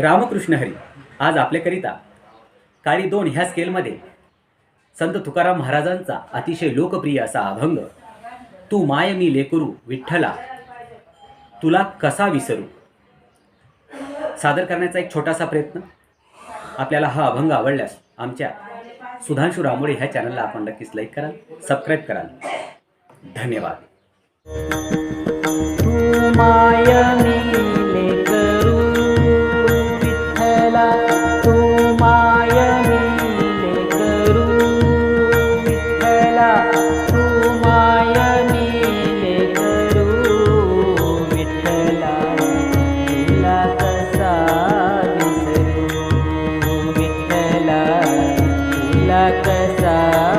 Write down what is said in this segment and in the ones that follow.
रामकृष्ण हरी आज आपल्याकरिता काळी दोन ह्या स्केलमध्ये संत तुकाराम महाराजांचा अतिशय लोकप्रिय असा अभंग तू माय मी लेकरू विठ्ठला तुला कसा विसरू? सादर करण्याचा एक छोटासा प्रयत्न. आपल्याला हा अभंग आवडल्यास आमच्या सुधांशू रामोळे ह्या चॅनलला आपण नक्कीच लाईक कराल सबस्क्राईब कराल. धन्यवाद. तुला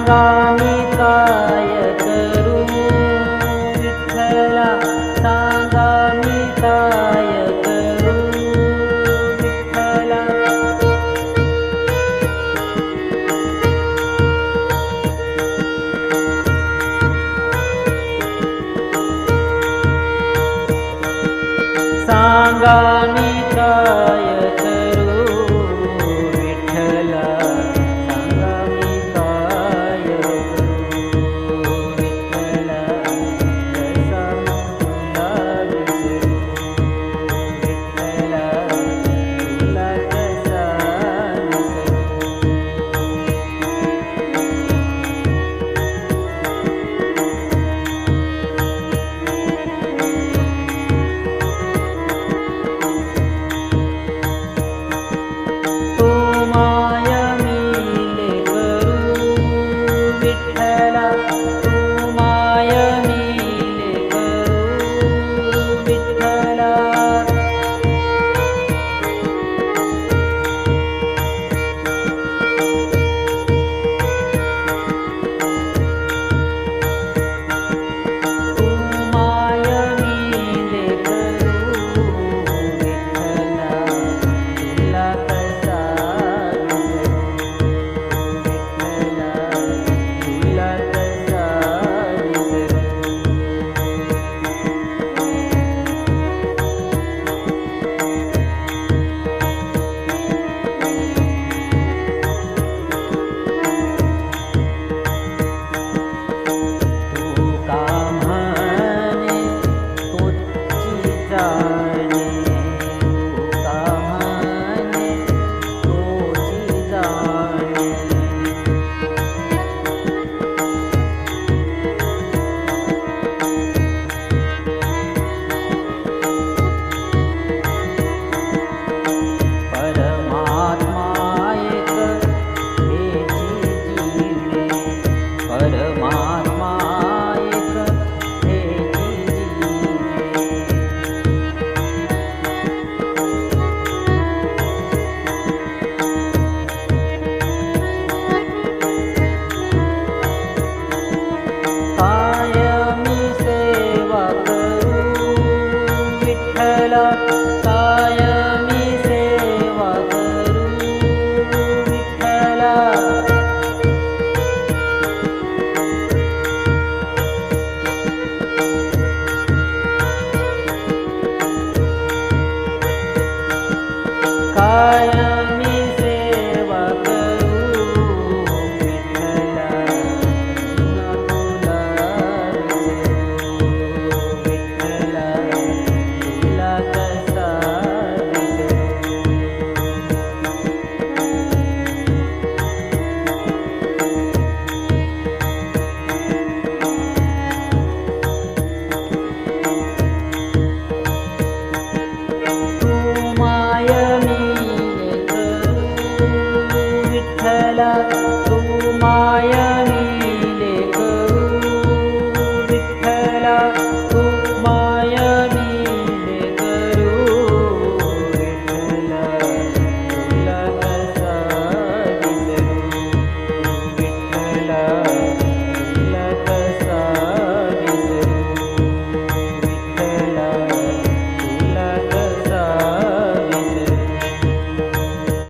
सांगा मी काय करू? विठ्ठला सांगा मी काय करू? विठ्ठला. सांगा काय छाया